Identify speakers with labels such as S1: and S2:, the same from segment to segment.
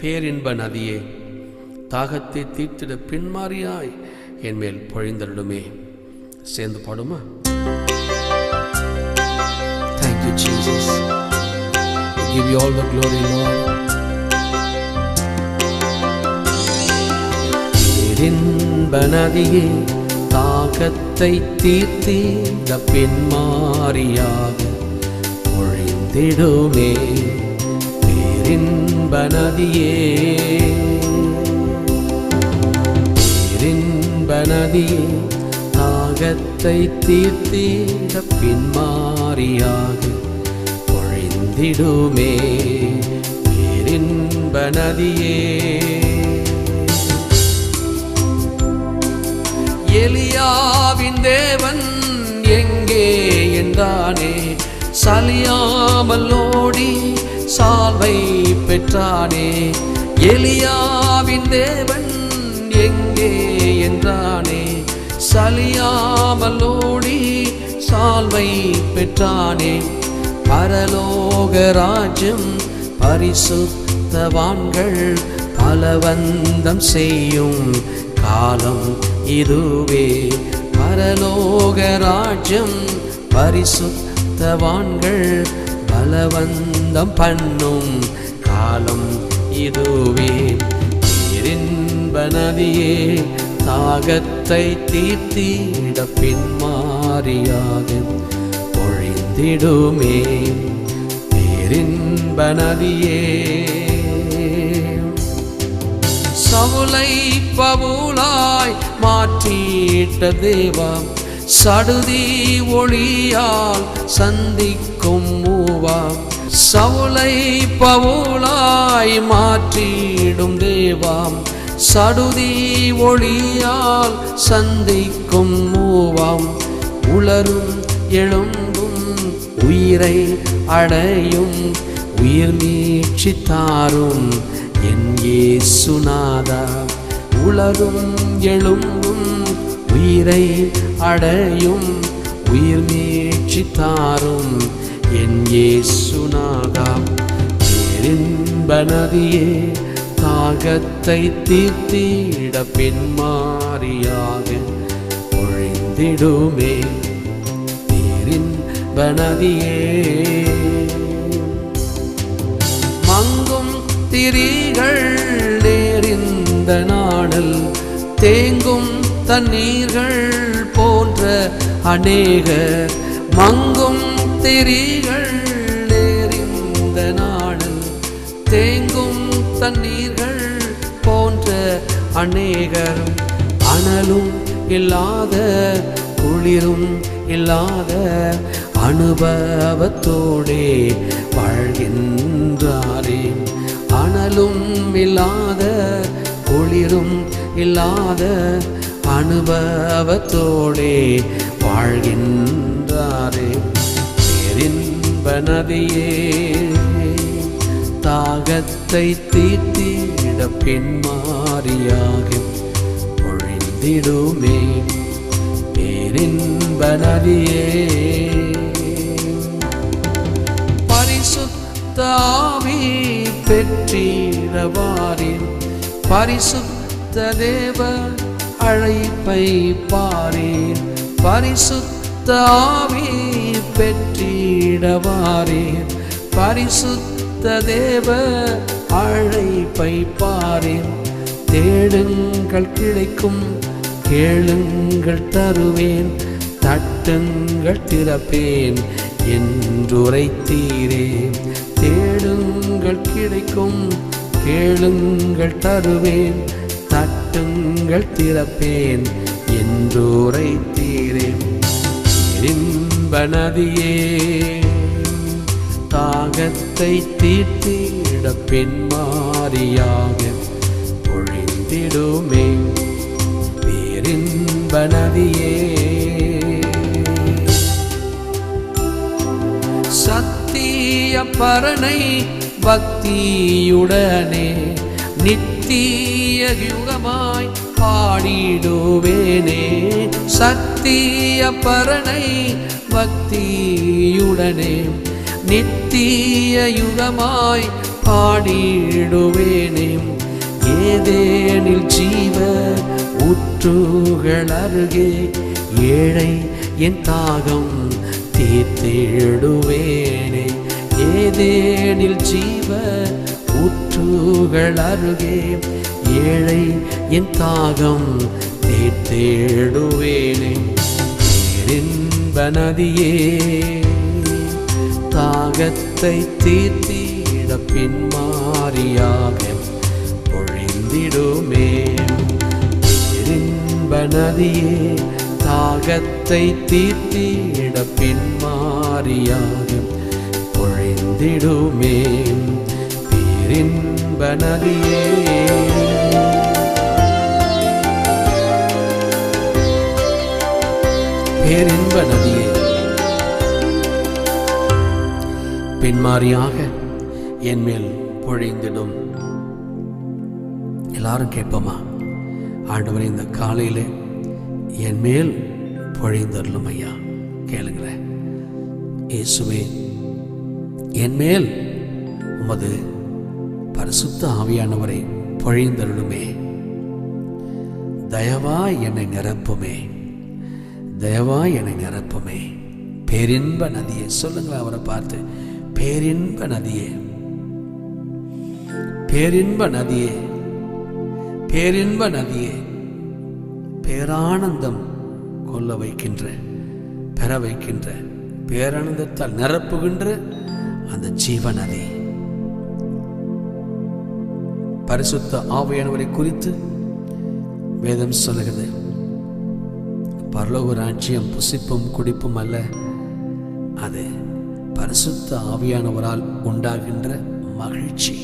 S1: பேரின்ப நதியே தாகத்தை தீர்த்திட பின்மாறியாய் என் மேல் பொழிந்தருடுமே சேர்ந்து பாடுமா Thank you, Jesus. We give you all the glory, Lord. பேரின்ப நதியே தாகத்தை தீர்த்திட பின்மாறியாக பொழிந்திடுமே இன்ப நதியே இன்ப நதியே தாகத்தை தீர்த்தீர பின்மாறியாக பொழிந்திடுமே. பேரின்ப நதியே எலியாவின் தேவன் எங்கே என்றானே சலியாமல் ஓடி சால்வை பெற்றானே. எலியாவின் தேவன் எங்கே என்றானே. சலியாமலோடி சால்வை பெற்றானே. பரலோக ராஜ்யம் பரிசுத்தவான்கள் பலவந்தம் செய்யும் காலம் இதுவே. பரலோக ராஜ்யம் பரிசுத்தவான்கள் பலவந்தம் பண்ணும் காலம் இதுவே. பேரின்ப நதியே தாகத்தை தீர்த்திட பின்மாறியாக பொழிந்திடுமே பேரின்ப நதியே சவுலை பவுலாய் மாற்றிட்ட தேவம் சடுதி ஒளியால் சந்திக்கும் மூவா சவுலை பவுலாய் மாற்றிடும் தேவாம். சடுதி ஒளியால் சந்திக்கும் மூவாம் உளரும் எழும்பும் உயிரை அடையும். உயிர் மீட்சி தாரும் என் சுனாதா உலரும் எழும்பும் உயிரை அடையும் உயிர் மீட்சி தாரும். என் இயேசுநாதா பேரின்ப நதியே தாகத்தை தீர்த்திட பின்மாறியாக பொழிந்திடுமே பேரின்ப நதியே. மங்கும் திரிகள் நேரிந்த நாடல் தேங்கும் தண்ணீர்கள் போன்ற அநேக மங்கும் திரிகள் நேரிந்த நாடல் தேங்கும் தண்ணீர்கள் போன்ற அநேகர் அனலும் இல்லாத குளிரும் இல்லாத அனுபவத்தோடே வாழ்கின்றாரே. அனலும் இல்லாத குளிரும் இல்லாத அனுபவத்தோடே வாழ்கின்றாரே. பேரின்ப நதியே தாகத்தை தீர்த்திட பின்மாறியாக பொழிந்திடுமே. பேரின்ப நதியே பரிசுத்தாவி பெற்றிடவாரின் பரிசுத்த தேவ அழைப்பை பாரேன். பரிசுத்த ஆவி பெற்றிடவாரேன். பரிசுத்த தேவ அழைப்பை பாரேன். தேடுங்கள் கிடைக்கும் கேளுங்கள் தருவேன். தட்டுங்கள் திறப்பேன் என்றுரைத்தீரே. தேடுங்கள் கிடைக்கும் கேளுங்கள் தருவேன். தட்டுங்கள் திறப்பேன் என்றுரைத்தீரே இன்ப நதியே தாகத்தை தீர்த்திட பெண் மாறியாக பொழிந்திடுமே. பேரின்ப நதியே சத்திய பரனை பக்தியுடனே நித்திய யுகமாய் பாடிடுவேனே. சத்திய பரணை பக்தியுடனே. நித்திய யுகமாய் பாடிடுவேனே. ஏதேனில் ஜீவ ஊற்றுகள் அருகே ஏழை என் தாகம் தீர்த்திடுவேனே. ஏதேனில் ஜீவ ஊற்றுகள் அருகே ஏழை என் தாகம் தீர்த்திடுவேனே பேரின்ப நதியே தாகத்தை தீர்த்திட பின்மாறியாக பொழிந்திடுமே. பேரின்ப நதியே தாகத்தை தீர்த்திட பின்மாறியாக பொழிந்திடுமே. இன்ப நதியே. பேரின்ப நதியே. பின்மாறியாக என் மேல் பொழிந்திடும். எல்லாரும் கேட்போமா? ஆண்டவர் இந்த காலையில் என் மேல் பொழிந்தருளும் ஐயா. கேளுங்களேன். இயேசுவே என் மேல் உமது பரிசுத்த ஆவியானவரை பொழிந்தருளுமே. தயவா என்னை நிரப்புமே. தயவா என்னை நிரப்புமே. பேரின்ப நதியே சொல்லுங்களேன் அவரை பார்த்து. பேரின்ப நதியே. பேரின்ப நதியே. பேரின்ப நதியே. பேரானந்தம் கொள்ள வைக்கின்ற பெற வைக்கின்ற பேரானந்தத்தால் நிரப்புகின்ற அந்த ஜீவ நதி பரிசுத்த ஆவையானவரை குறித்து வேதம் சொல்லுகிறது. பரலோக ராஜ்யம் புசிப்பும் குடிப்பும் அல்ல. அது பரிசுத்த ஆவியானவரால் உண்டாகின்ற மகிழ்ச்சி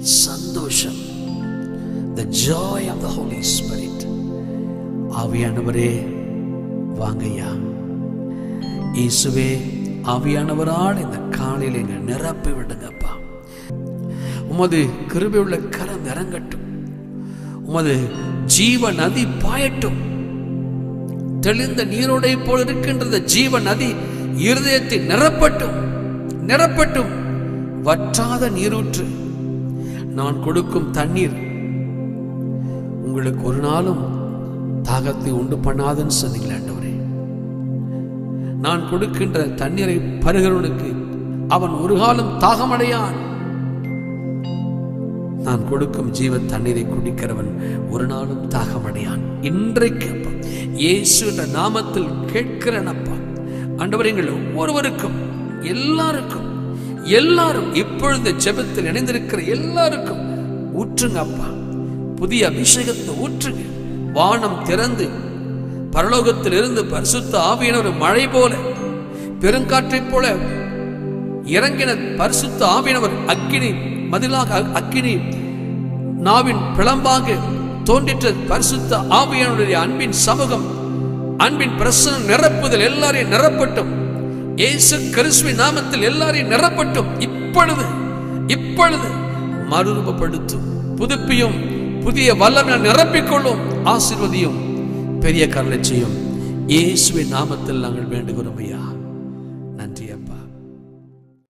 S1: சந்தோஷம். The joy of the holy spirit ஆவியானவரே வாங்கய்யா. இயேசுவே ஆவியானவரால் இந்த காலையில் எங்க நிரப்பி விடுங்கப்பா உமது கிருபையுள்ள கரம் இறங்கட்டும். உமது ஜீவ நதி பாயட்டும். தெளிந்த நீரோடை போல் இருக்கின்றது ஜீவ நதி இருதயத்தை நிரப்பட்டும். நிரப்பட்டும். வற்றாத நீரூற்று. நான் கொடுக்கும் தண்ணீர் உங்களுக்கு ஒரு நாளும் தாகத்தை உண்டு பண்ணாதுன்னு சொன்னீங்களே ஆண்டவரே. நான் கொடுக்கின்ற தண்ணீரை பருகிறவனுக்கு அவன் ஒரு காலம் தாகமடையான். நான் கொடுக்கும் ஜீவ தண்ணீரை குடிக்கிறவன் ஒரு நாளும் தாகமடையான். இன்றைக்கு அப்பா இயேசு என்ற நாமத்தில் கேட்கிறனப்பா ஆண்டவர் எங்கள் ஒவ்வொருவருக்கும் எல்லாருக்கும் எல்லாரும் இப்பொழுது ஜெபத்தில் இணைந்திருக்கிற எல்லாருக்கும் ஊற்றுங்க அப்பா. புதிய அபிஷேகத்தை ஊற்றுங்க. வானம் திறந்து பரலோகத்தில் இருந்து பரிசுத்த ஆவியினர் மழை போல பெருங்காற்றைப் போல இறங்கின பரிசுத்த ஆவியினவர் அக்கினி மதிலாக அக்கினி நாவின் பிளம்பாக தோன்றிற்ற பரிசுத்த ஆவியனுடைய அன்பின் சமூகம் அன்பின் பிரசனம் நிரப்புதல் எல்லாரையும் நிரப்பட்டும். இயேசு கிறிஸ்துவின் நாமத்தில் எல்லாரையும் நிரப்பட்டும். இப்பொழுது இப்பொழுது மறுரூபப்படுத்தும் புதுப்பியும் புதிய வல்லமை நிரப்பிக்கொள்ளும் ஆசிர்வதியும் பெரிய கருளை செய்யும். இயேசுவின் நாமத்தில் நாங்கள் வேண்டுகிறோம் ஐயா.